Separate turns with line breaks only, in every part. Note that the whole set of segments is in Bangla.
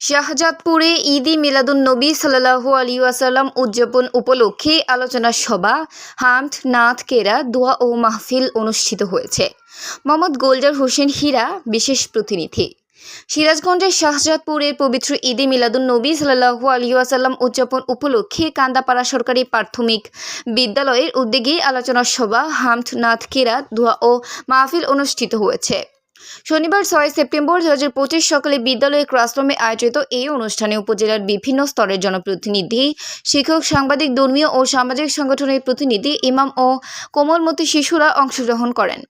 শাহজাদপুরে ঈদি মিলাদুন নবী সাল্লাহু আলী ওয়াসাল্লাম উদযাপন উপলক্ষে আলোচনা সভা, হামদ নাথ কেরা, দোয়া ও মাহফিল অনুষ্ঠিত হয়েছে। মোহাম্মদ গোলজার হোসেন হীরা, বিশেষ প্রতিনিধি। সিরাজগঞ্জের শাহজাদপুরের পবিত্র ঈদে মিলাদুন নবী সাল্লাহু আলী ওয়াসাল্লাম উদযাপন উপলক্ষে কান্দাপাড়া সরকারি প্রাথমিক বিদ্যালয়ের উদ্যোগে আলোচনা সভা, হামদ নাথ কেরা, দোয়া ও মাহফিল অনুষ্ঠিত হয়েছে। শনিবার ছয় সেপ্টেম্বর দু হাজার পঁচিশ সকালে বিদ্যালয়ের ক্লাসরুমে আয়োজিত এই অনুষ্ঠানে উপজেলার বিভিন্ন স্তরের জনপ্রতিনিধি, শিক্ষক, সাংবাদিক, ধর্মীয় ও সামাজিক সংগঠনের প্রতিনিধি, ইমাম ও কোমলমতি শিশুরা অংশগ্রহণ করেন।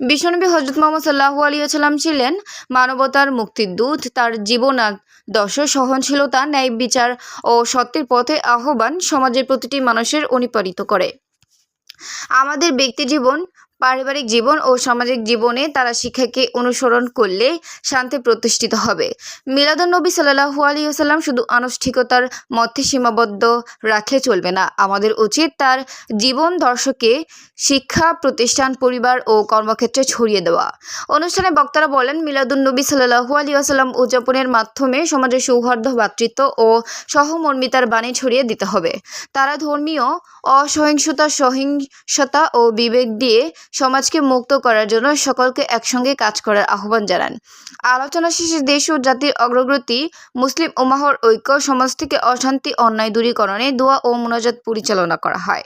বিশ্বনবী হজরত মোহাম্মদ সাল্লাহু আলী সাল্লাম ছিলেন মানবতার মুক্তির দূত। তার জীবনাদর্শ সহনশীলতা, ন্যায় বিচার ও সত্যের পথে আহ্বান সমাজের প্রতিটি মানুষের অনুপ্রাণিত করে। আমাদের ব্যক্তি জীবন পারিবারিক জীবন ও সামাজিক জীবনে তারা শিক্ষাকে অনুসরণ করলে শান্তি প্রতিষ্ঠিত হবে। মিলাদুন নবী সাল্লাহু আলী আসাল্লাম শুধু আনুষ্ঠিকতার মধ্যে সীমাবদ্ধ রাখলে চলবে না। আমাদের উচিত তার জীবন দর্শকে শিক্ষা, প্রতিষ্ঠান, পরিবার ও কর্মক্ষেত্রে ছড়িয়ে দেওয়া। অনুষ্ঠানে বক্তারা বলেন, মিলাদুন নবী সাল্লাহু আলী আসাল্লাম উদযাপনের মাধ্যমে সমাজে সৌহার্দ্য ভ্রাতৃত্ব ও সহমর্মিতার বাণী ছড়িয়ে দিতে হবে। তারা ধর্মীয় অসহিংসতা, সহিংসতা ও বিবেক দিয়ে সমাজকে মুক্ত করার জন্য সকলকে একসঙ্গে কাজ করার আহ্বান জানান। আলোচনা শেষে দেশ ও জাতির অগ্রগতি, মুসলিম উমাহর ঐক্য, সমাজ থেকে অশান্তি, অন্যায় দূরীকরণে দোয়া ও মোনাজাত পরিচালনা করা হয়।